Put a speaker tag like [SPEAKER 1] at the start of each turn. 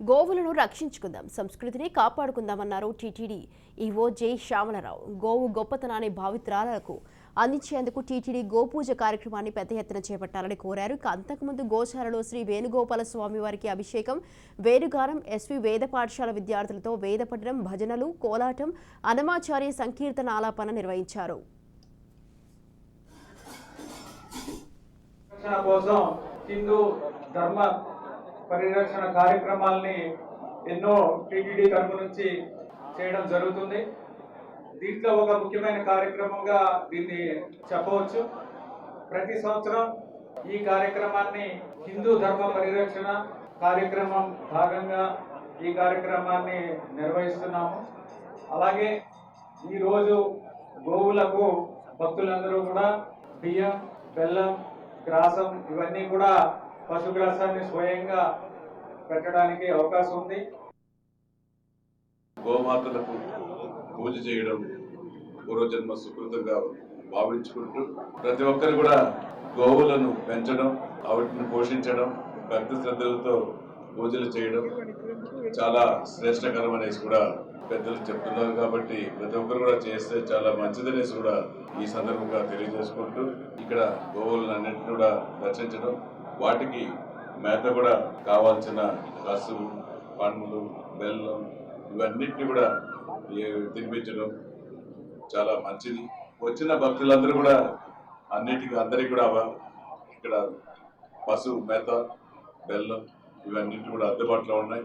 [SPEAKER 1] గోవులను రక్షించుకుందాం సంస్కృతిని కాపాడుకుందామన్నారు టీటీడీ ఈవో జె శ్యామలరావు. గోవు గొప్పతనాన్ని భావిత్రాలకు అందించేందుకు టీటీడీ గోపూజ కార్యక్రమాన్ని పెద్ద ఎత్తున చేపట్టాలని కోరారు. అంతకుముందు గోశాలలో శ్రీ వేణుగోపాల స్వామి వారికి అభిషేకం వేణుగానం ఎస్వి వేద పాఠశాల విద్యార్థులతో వేద పఠనం భజనలు కోలాటం అనమాచార్య సంకీర్తన ఆలాపన నిర్వహించారు.
[SPEAKER 2] కోసం హిందూ ధర్మ పరిరక్షణ కార్యక్రమాల్ని ఎన్నో టీటీడీ తరపు నుంచి చేయడం జరుగుతుంది. దీంట్లో ఒక ముఖ్యమైన కార్యక్రమంగా దీన్ని చెప్పవచ్చు. ప్రతి సంవత్సరం ఈ కార్యక్రమాన్ని హిందూ ధర్మ పరిరక్షణ కార్యక్రమం భాగంగా ఈ కార్యక్రమాన్ని నిర్వహిస్తున్నాము. అలాగే ఈరోజు గోవులకు భక్తులందరూ కూడా బియ్యం బెల్లం గ్రాసం ఇవన్నీ కూడా పశుగ్రాసాన్ని స్వయంగా పెట్టడానికి అవకాశం ఉంది.
[SPEAKER 3] గోమాతలకు పూజ చేయడం పూర్వజన్మ సుకృతంగా భావించుకుంటూ ప్రతి ఒక్కరు కూడా గోవులను పెంచడం వాటిని పోషించడం భక్తి శ్రద్ధలతో పూజలు చేయడం చాలా శ్రేష్టకరం అనేసి కూడా పెద్దలు చెప్తున్నారు కాబట్టి ప్రతి ఒక్కరు కూడా చేస్తే చాలా మంచిదనేసి కూడా ఈ సందర్భంగా తెలియజేసుకుంటూ ఇక్కడ గోవులను అన్నింటినీ కూడా రచించడం వాటికి మేత కూడా కావాల్సిన కసువు పండ్లు బెల్లం ఇవన్నిటిని కూడా ఏ- తినిపించడం చాలా మంచిది. వచ్చిన భక్తులందరూ కూడా అన్నిటికీ అందరికి కూడా ఇక్కడ పశువు మేత బెల్లం ఇవన్నిటి కూడా అందుబాటులో ఉన్నాయి.